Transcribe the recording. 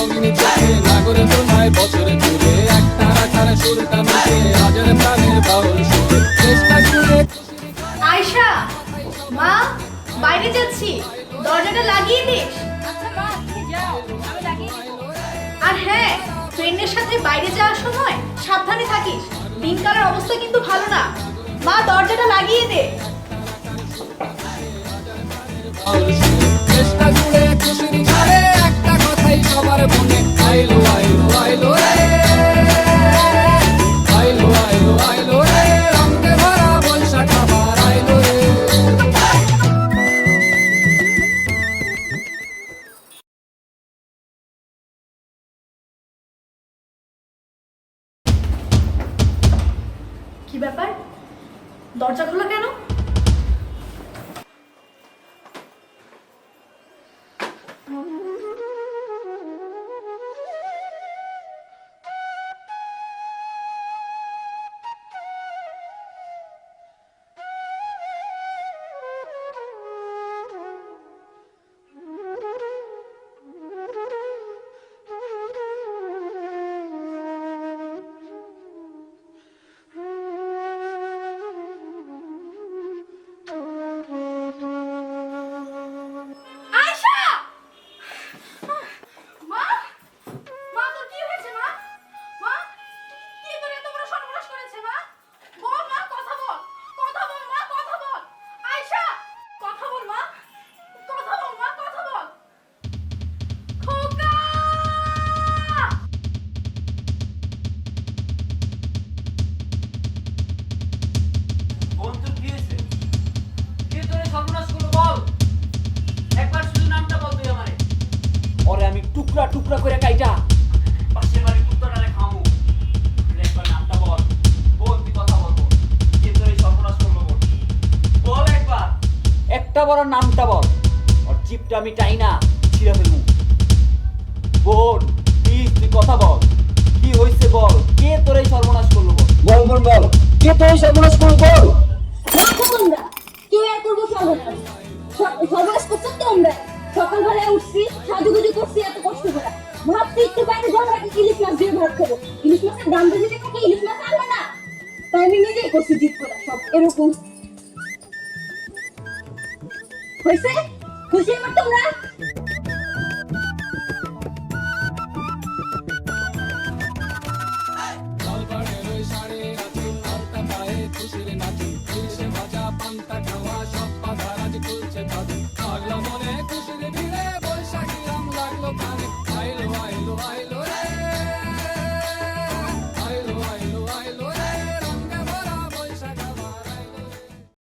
অগ্নি চোখে নাগরে তোমায় বছরে ঘুরে একটা রাখার সুরটা মিশে হাজার প্রাণের বাউল সুরে চেষ্টা করে আয়শা মা বাইরে যাচ্ছি। দরজাটা লাগিয়ে দিস আর হ্যাঁ ট্রেনের সাথে বাইরে যাওয়ার সময় সাবধানে থাকিস। দিনকালের অবস্থা কিন্তু ভালো না। মা দরজাটা লাগিয়ে দে। ব্যাপার? দরজা খোলা কেন? টুকরা টুকরা করে কাইটা। পাশের বাড়ি কুত্তাটারে খামু। একবার নামটা বল। বল তুই কথা বলব কে তোরে সর্বনাশ করল বল? বল একবার। একটা বড় নামটা বল। ওর চিপটা আমি চাই না ছিঁড়ে ফেলব। বোন প্লিজ তুই কথা বল। কি হয়েছে বল? কে তোর এই সর্বনাশ করল বল? বল বল বল। কে তোর এই সর্বনাশ করল বল? তোমরা। কে আর করব সর্বনাশ। সর্বনাশ করছ তোমরা? সকালবেলা উঠছি, সাজুগুজু করছি, এত কষ্ট করে। ভাবছি একটু বাইরে যাওয়ার আগে ইলিশ মাছ দিয়ে ভাত খাব। ইলিশ মাছের দাম বেশি দেখে ইলিশ মাছ আনবে না? তাই আমি নিজেই করছি জিত করে সব এরকম। হয়েছে? খুশি আমার তোমরা? লাল